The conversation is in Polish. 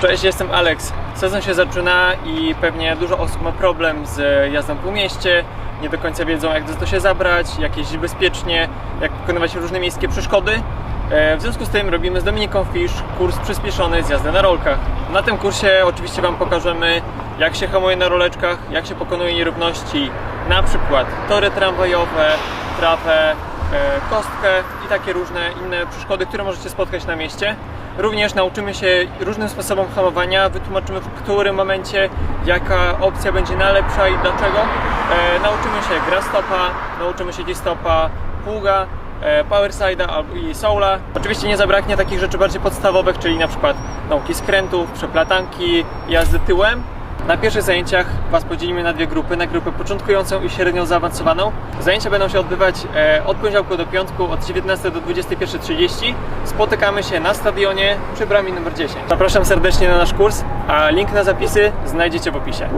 Cześć, jestem Alex. Sezon się zaczyna i pewnie dużo osób ma problem z jazdą po mieście. Nie do końca wiedzą, jak to się zabrać, jak jeździć bezpiecznie, jak pokonywać różne miejskie przeszkody. E, W związku z tym robimy z Dominiką Fish kurs przyspieszony z jazdy na rolkach. Na tym kursie oczywiście Wam pokażemy, jak się hamuje na roleczkach, jak się pokonuje nierówności, na przykład tory tramwajowe, trawę, e, kostkę i takie różne inne przeszkody, które możecie spotkać na mieście. Również nauczymy się różnym sposobom hamowania, wytłumaczymy w którym momencie jaka opcja będzie najlepsza i dlaczego. E, nauczymy się gra stopa, nauczymy się stopa, pługa, e, powerside'a i soula. Oczywiście nie zabraknie takich rzeczy bardziej podstawowych, czyli na przykład nauki skrętów, przeplatanki, jazdy tyłem. Na pierwszych zajęciach Was podzielimy na dwie grupy, na grupę początkującą i średnią zaawansowaną. Zajęcia będą się odbywać e, od poniedziałku do piątku, od 19 do 21.30. Spotykamy się na stadionie przy bramie numer 10. Zapraszam serdecznie na nasz kurs, a link na zapisy znajdziecie w opisie.